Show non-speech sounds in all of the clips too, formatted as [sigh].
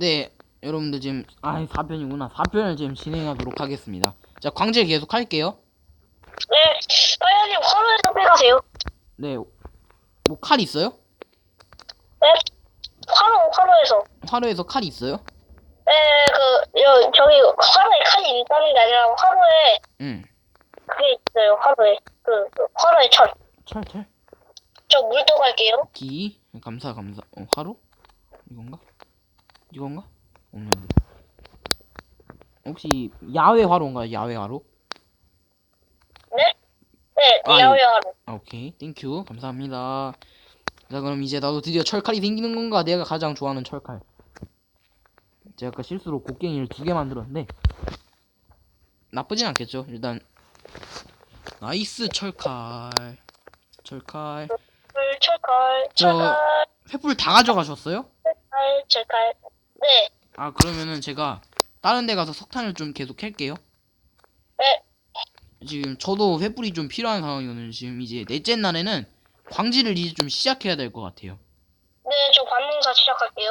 네, 여러분들 지금 아 4편이구나. 4편을 지금 진행하도록 하겠습니다. 자, 광질 계속 할게요. 네, 빨리 화로에서 빼가세요. 네, 뭐 칼 있어요? 네, 화로, 화로에서. 화로에서 칼 있어요? 네, 그, 여, 저기, 화로에 칼이 있다는 게 아니라, 화로에, 응. 그게 있어요, 화로에. 그, 그 화로에 철. 철, 철. 저 물도 갈게요. 기 감사 감사. 어, 화로? 이건가? 이건가? 없네. 혹시 야외 화로인가요? 야외 화로? 네? 네, 아, 야외 화로. 아, 오케이. 땡큐. 감사합니다. 자, 그럼 이제 나도 드디어 철칼이 생기는 건가? 내가 가장 좋아하는 철칼. 제가 아까 실수로 곡괭이를 두 개 만들었는데 나쁘진 않겠죠. 일단 나이스 철칼. 철칼. 물, 철칼, 저- 철칼, 횃불 다 가져가셨어요? 철칼, 철칼. 네, 아, 그러면은 제가 다른 데 가서 석탄을 좀 계속 캘게요. 네. 지금 저도 횃불이 좀 필요한 상황이거든요. 지금 이제 넷째 날에는 광질을 이제 좀 시작해야 될 것 같아요. 네, 저 반농사 시작할게요.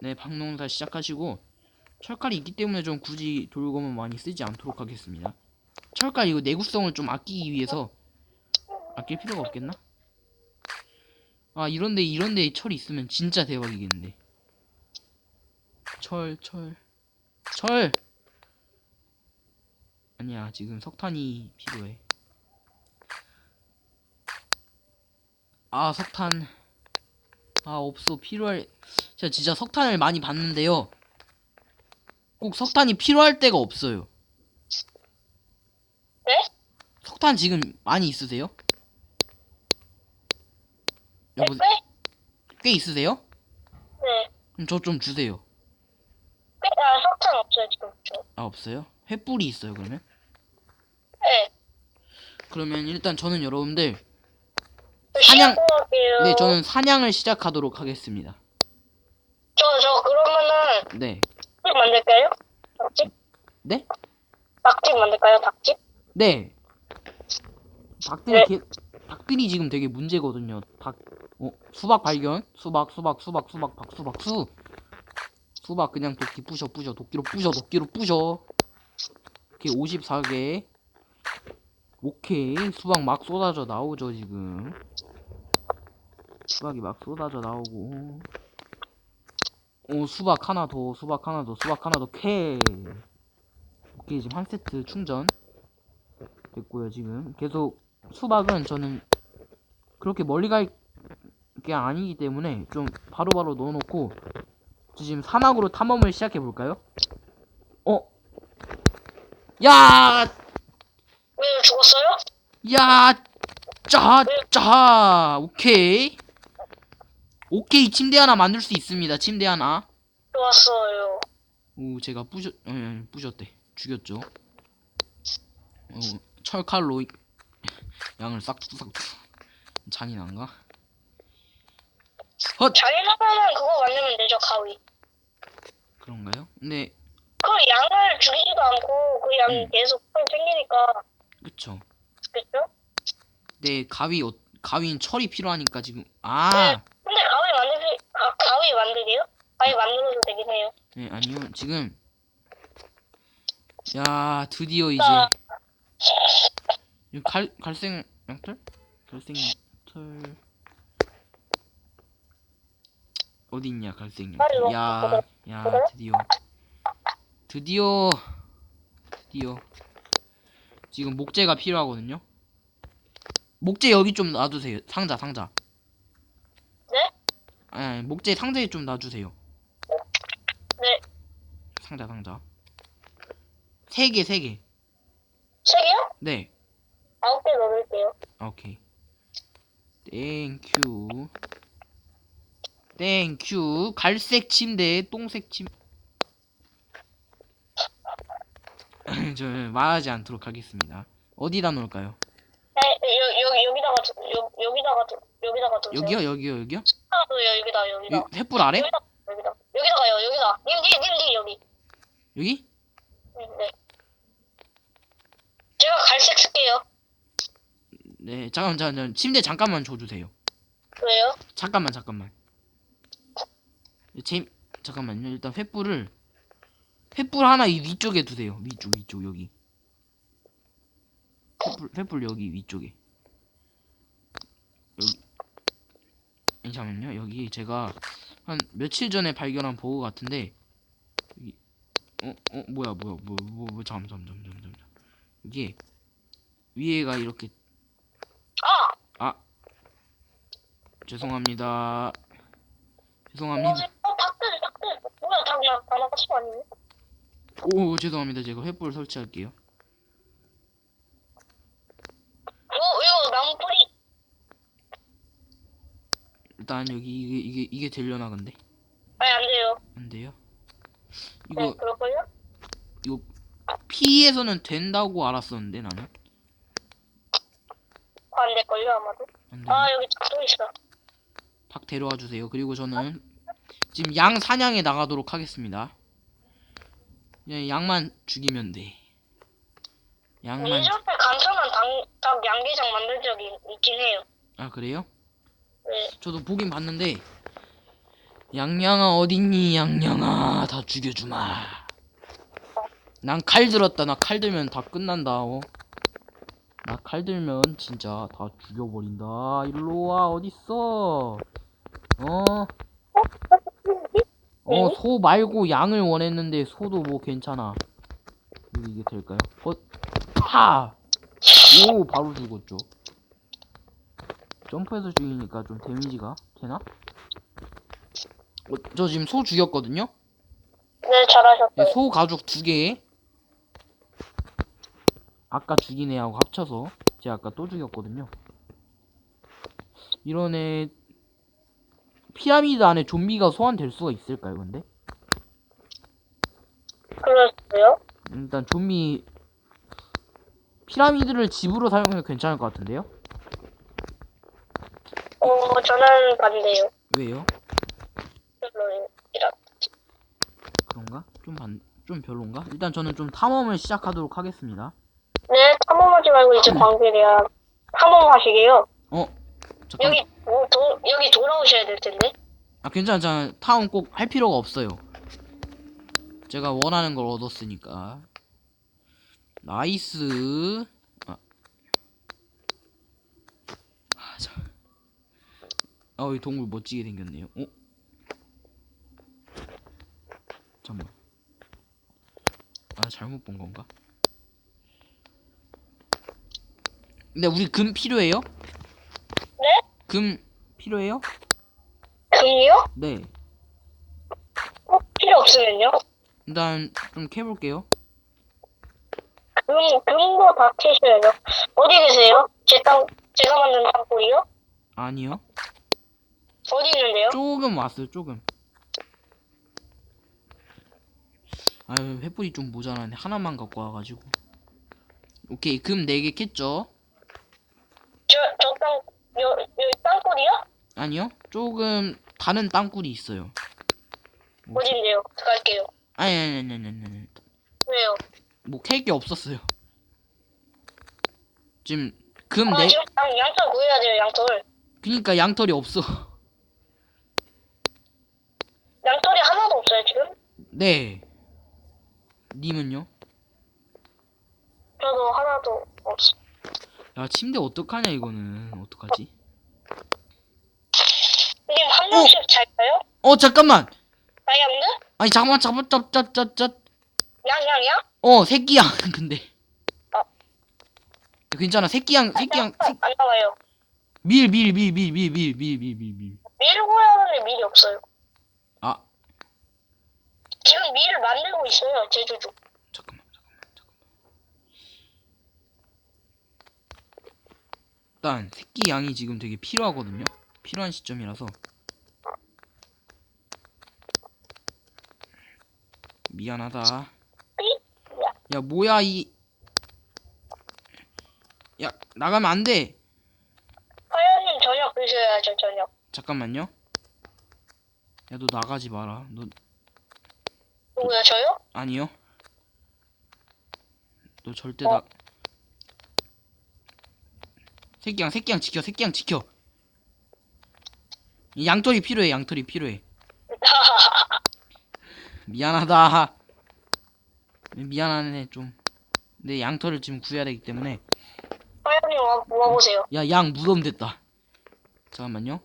네, 방농사 시작하시고 철칼이 있기 때문에 좀 굳이 돌검은 많이 쓰지 않도록 하겠습니다. 철칼 이거 내구성을 좀 아끼기 위해서 아낄 필요가 없겠나? 아 이런데 이런데 철이 있으면 진짜 대박이겠는데. 철, 철, 철. 아니야 지금 석탄이 필요해. 아 석탄. 아 없어 필요할. 제가 진짜 석탄을 많이 봤는데요. 꼭 석탄이 필요할 때가 없어요. 네? 석탄 지금 많이 있으세요? 네, 여보, 네? 꽤 있으세요? 네. 그럼 저 좀 주세요. 석탄 없어요, 지금. 아, 없어요? 횃불이 있어요, 그러면? 네. 그러면 일단 저는 여러분들, 저 사냥- 시작하고 갈게요. 네, 저는 사냥을 시작하도록 하겠습니다. 저, 저, 그러면은, 네. 닭집 만들까요? 닭집? 네? 닭집 만들까요, 닭집? 네. 닭들이, 네. 개, 닭들이 지금 되게 문제거든요. 닭, 어, 수박 발견? 수박, 수박, 수박, 수박, 박, 수 박, 수. 수박 그냥 도끼 부셔, 부셔, 도끼로 부셔, 도끼로 부셔. 오케이, 54개. 오케이, 수박 막 쏟아져 나오죠, 지금. 수박이 막 쏟아져 나오고. 오, 수박 하나 더, 수박 하나 더, 수박 하나 더, 캐. 오케이, 지금 한 세트 충전. 됐고요 지금 계속 수박은 저는 그렇게 멀리 갈 게 아니기 때문에 좀 바로바로 넣어놓고 지금 사막으로 탐험을 시작해 볼까요? 어? 야! 왜 죽었어요? 야! 짜! 짜! 오케이 오케이 침대 하나 만들 수 있습니다 침대 하나 좋았어요. 오 제가 부셨 에, 에, 부셨대 죽였죠 어, 철칼로 이- 양을 싹둑싹둑 잔인한가 헛 자기라면은 그거 만들면 되죠, 가위. 그런가요? 근데 그 양을 죽이지도 않고, 그 양이 음. 계속 생기니까, 그쵸. 그죠? 네 가위 어, 가위는 철이 필요하니까 지금 아! 근데 가위 만들기, 가, 가위 만들게요? 가위 만들어도 되긴 해요. 네, 아니요. 지금 야 드디어 이제. 아. 이갈 갈색 양털? 갈색 양털. 어디 있냐 갈색 양털? 야 야 드디어. 드디어. 드디어. 지금 목재가 필요하거든요? 목재 여기 좀 놔두세요. 상자 상자. 네? 아니 목재 상자에 좀 놔주세요. 네. 상자 상자. 세 개 세 개. 세 개요? 네. 아홉 개 넣을게요. 오케이. 땡큐 땡큐 갈색 침대 똥색 침 [clears throat] 저 말하지 않도록 하겠습니다 어디다 놓을까요 네, 여, 여기, 여기다가, 두- 여, 여기다가, 두- 여기다가 두세요. 여기요 여기요 여기요 아, 여, 여기다, 여기다. 여, 횃불 아래 여기다, 여기다. 여기다가요, 여기다. 님, 님, 님, 님, 여기. 여기 음, 네. 제가 갈색 쓸게요. 네 잠깐만 잠깐만 침대 잠깐만 줘주세요 왜요? 잠깐만 잠깐만 제 잠깐만요. 일단 횃불을 횃불 하나 이 위쪽에 두세요. 위쪽 위쪽 여기. 횃불 횃불 여기 위쪽에. 여기. 아니, 잠깐만요. 여기 제가 한 며칠 전에 발견한 버그 같은데 여기 어, 어, 뭐야, 뭐야, 뭐, 뭐, 뭐, 잠, 잠, 잠, 잠, 잠, 잠. 이게 위에가 이렇게 아! 죄송합니다. 죄송합니다. 어, 나, 아니네? 오, 죄송합니다. 제가 횃불 설치할게요. 어, 이거 나무 뿌리. 일단 여기 이게 이게 이게 되려나 근데 아니, 안 돼요. 안 돼요? 네, 이거 그럴걸요? 이거 P에서는 된다고 알았었는데 나는 안 될걸요, 아마도. 안 돼. 아, 여기 닭도 있어. 닭 데려와 주세요. 그리고 저는 지금 양 사냥에 나가도록 하겠습니다. 그냥 양만 죽이면 돼. 양만 예전에 간편한 닭, 닭 양계장 만든 적이 있긴 해요. 아 그래요? 네. 저도 보긴 봤는데 양양아 어딨니 양양아 다 죽여주마 난 칼 들었다 나 칼 들면 다 끝난다 어? 나 칼 들면 진짜 다 죽여버린다 일로 와 어딨어 어? 어 소 말고 양을 원했는데 소도 뭐 괜찮아 이게, 될까요? 어? 파! 오 바로 죽었죠 점프해서 죽이니까 좀 데미지가 되나? 어, 저 지금 소 죽였거든요? 네, 잘하셨어요. 네, 소 가죽 두 개에 아까 죽인 애하고 합쳐서 제가 아까 또 죽였거든요. 이런 애 피라미드 안에 좀비가 소환될 수가 있을까요, 근데? 그랬어요? 일단 좀비 피라미드를 집으로 사용해도 괜찮을 것 같은데요? 어, 저는 반대요. 왜요? 별로이라. 그런가? 좀 반, 좀 별론가? 일단 저는 좀 탐험을 시작하도록 하겠습니다. 네, 탐험하지 말고 이제 광길이야. 탐험하시게요. 어? 잠깐. 여기, 뭐, 도, 여기 돌아오셔야 될 텐데. 아 괜찮아 타운 꼭 할 필요가 없어요 제가 원하는 걸 얻었으니까 나이스 아, 아 자. 아, 이 동물 멋지게 생겼네요 어? 잠깐만 아 잘못 본 건가? 근데 우리 금 필요해요? 네? 금 필요해요? 금이요? 네 어, 필요 없으면요? 일단 좀 캐볼게요. 금, 금도 다 캐셔야죠. 어디 계세요? 제 땅, 제가 만든 땅굴이요? 아니요. 어디 있는데요? 조금 왔어요. 조금. 아유 횃불이 좀 모자라네. 하나만 갖고 와가지고. 오케이 금 4개 캤죠? 저, 저 땅, 요, 요 땅굴이요? 아니요. 조금 다른 땅굴이 있어요. 뭐, 어딘데요? 갈게요. 아니 아니 아니 아니 아니. 왜요? 뭐캘 게 없었어요. 지금 금 아, 4... 지금 양, 양털 구해야 돼요, 양털. 그니까 양털이 없어. 양털이 하나도 없어요, 지금? 네. 님은요? 저도 하나도 없어. 야 침대 어떡하냐 이거는. 어떡하지? 님, 한 명씩 잘까요? 어 잠깐만. 다이아몬드? 아니 잠깐만 잠깐만 짭짭짭짭 양, 양, 양? 어 새끼양 [laughs] 근데 어. 괜찮아 새끼양 새끼양 아, 안 나와요. 밀밀밀밀밀밀밀밀 밀밀 밀고 하는데 밀이 없어요. 아 지금 밀을 만들고 있어요, 제주도. 잠깐만 잠깐만 잠깐만 일단 새끼 양이 지금 되게 필요하거든요 필요한 시점이라서 미안하다 야 뭐야 이 야 나가면 안돼 하연님 저녁 드셔야죠, 저녁. 잠깐만요 야 너 나가지 마라 너 누구야, 저요? 아니요. 너 절대 어? 나. 새끼양, 새끼양 지켜, 새끼양 지켜. 이 양털이 필요해, 양털이 필요해. [laughs] 미안하다. 미안하네 좀. 내 양털을 지금 구해야 되기 때문에 하연님 와, 와보세요. 야 양 무덤 됐다. 잠깐만요.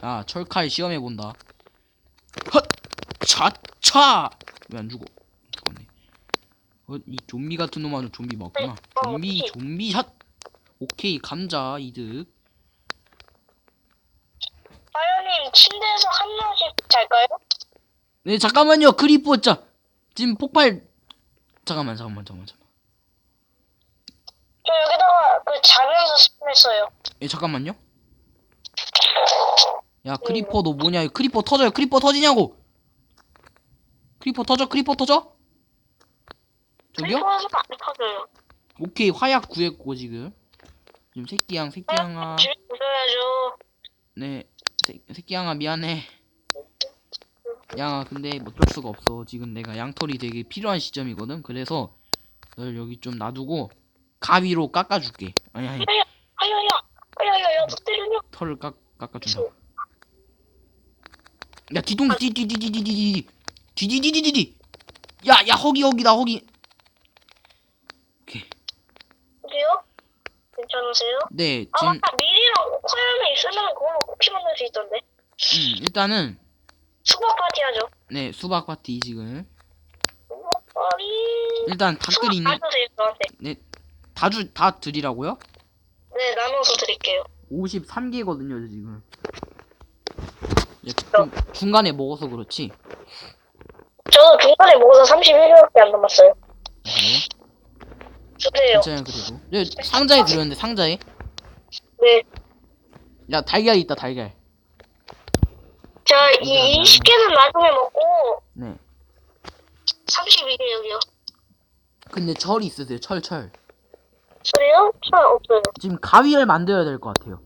아 철칼 시험해 본다. 헛! 차차! 왜 안 죽어? 죽었네. 어, 이 좀비 같은 놈 아주 좀비 맞구나. 좀비 좀비 샷. 오케이 감자 이득. 하연님 침대에서 한 명씩 잘까요? 네 잠깐만요 크리퍼 자 지금 폭발 잠깐만 잠깐만 잠깐만 잠깐만. 저 여기다가 그 자면서 스폰했어요. 예 잠깐만요. 야 크리퍼 너 뭐냐? 이 크리퍼 터져요. 크리퍼 터지냐고. 크리퍼 터져. 크리퍼 터져. 저기요? 슬퍼서 안 터져요. 오케이 화약 구했고 지금. 지금 새끼양 새끼양아. 집에 보셔야죠. 네 새, 새끼양아 미안해. 양아 근데 뭐 어쩔 수가 없어. 지금 내가 양털이 되게 필요한 시점이거든. 그래서 널 여기 좀 놔두고 가위로 깎아줄게. 아니 아니 때리냐? 털을 깎 깎아준다. 야 뒤동 뒤뒤뒤뒤뒤뒤 뒤뒤뒤뒤뒤 야야 허기 허기다 허기. 오케이. 괜찮으세요? 네 아, 지금 맞다. 미리랑 코코아는 있으면 그걸로 쿠키 만들 수 있던데. 음, 일단은 수박 파티 하죠. 네 수박 파티 지금 수박 파티. 일단 댓글이 있는 수박 다 주세요, 저한테. 다주 다 드리라고요? 네, 나눠서 드릴게요. 53개거든요 지금. 예, 좀 중간에 먹어서 그렇지. 저 중간에 먹어서 31개밖에 안 남았어요. 주세요. 괜찮아요 그래도. 네, 상자에 들었는데 상자에. 네. 야 달걀 있다 달걀. 자, 이 20개는 나중에 먹고, 네. 32개 여기요. 근데 철 있으세요 철 철. 소리요? 차 없어요. 지금 가위를 만들어야 될 것 같아요.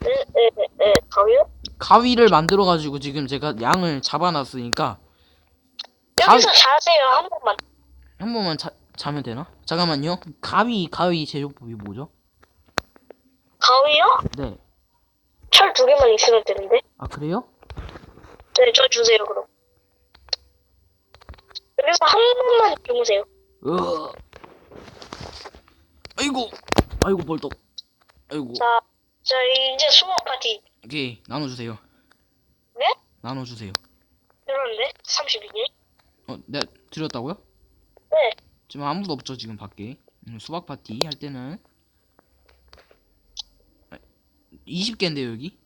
네, 네, 네, 네. 가위요? 가위를 만들어 가지고 지금 제가 양을 잡아놨으니까 가위 여기서 자세요, 한 번만. 한 번만 자, 자면 되나? 잠깐만요. 가위 가위 제조법이 뭐죠? 가위요? 네. 철 두 개만 있으면 되는데. 아 그래요? 네, 저 주세요, 그럼. 여기서 한 번만 주무세요. 으. 아이고 아이고 벌떡. 아이고 자, 자, 이제 수업 파티. 오케이 나눠주세요. 네? 나눠주세요. 그러는데? 32개? 어, 네 드렸다고요? 네. 지금 아무도 없죠 지금 밖에. 음, 수박 파티 할 때는 20개인데요 여기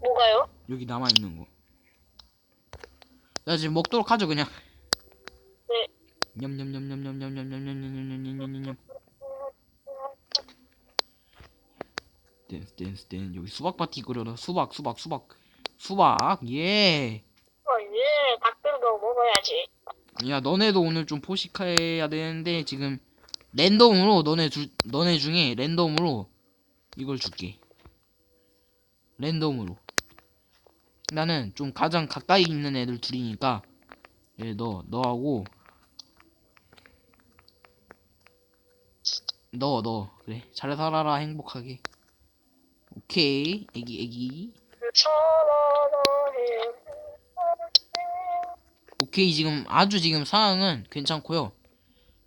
뭐가요? 여기 남아 있는 거. 자 지금 먹도록 하죠 그냥. 네. 냠냠냠냠냠냠냠냠냠냠냠냠냠냠. 댄스 댄스 댄스 여기 수박 파티 그려라 수박 수박 수박 수박 예. 어, 예, 닭들도 먹어야지. 야 너네도 오늘 좀 포식해야 되는데 지금 랜덤으로 너네 주 너네 중에 랜덤으로 이걸 줄게. 랜덤으로. 나는 좀 가장 가까이 있는 애들 둘이니까 예, 너 너하고 너 너 그래 잘 살아라 행복하게. 오케이 애기 애기. 오케이 지금 아주 지금 상황은 괜찮고요.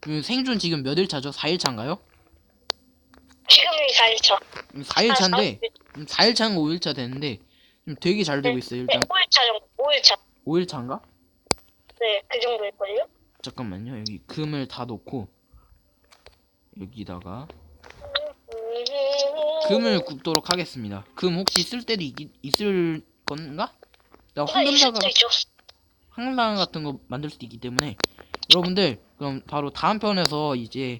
그 생존 지금 몇 일차죠? 4일차인가요? 지금이 4일차. 4일차인데 4일차인가 5일차 됐는데 지금 되게 잘 되고 있어요. 네, 일단 5일차 정도. 5일차. 5일차인가? 네, 그 정도일걸요? 잠깐만요. 여기 금을 다 놓고 여기다가 금을 굽도록 하겠습니다. 금 혹시 쓸 때도 있, 있을 건가? 나 네, 황금사가. 황당 같은 거 만들 수도 있기 때문에 여러분들 그럼 바로 다음 편에서 이제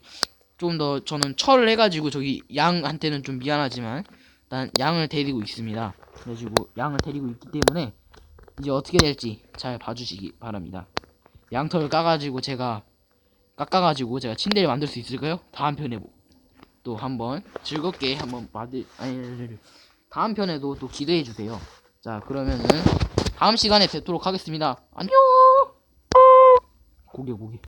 좀 더 저는 철을 해가지고 저기 양한테는 좀 미안하지만 일단 양을 데리고 있습니다. 그래가지고 양을 데리고 있기 때문에 이제 어떻게 될지 잘 봐주시기 바랍니다. 양털 까가지고 제가 깎아가지고 제가 침대를 만들 수 있을까요? 다음 편에 뭐- 또 한번 즐겁게 한번 아니, 아니. 다음 편에도 또 기대해 주세요. 자 그러면은 다음 시간에 뵙도록 하겠습니다. 안녕. 고개 고개.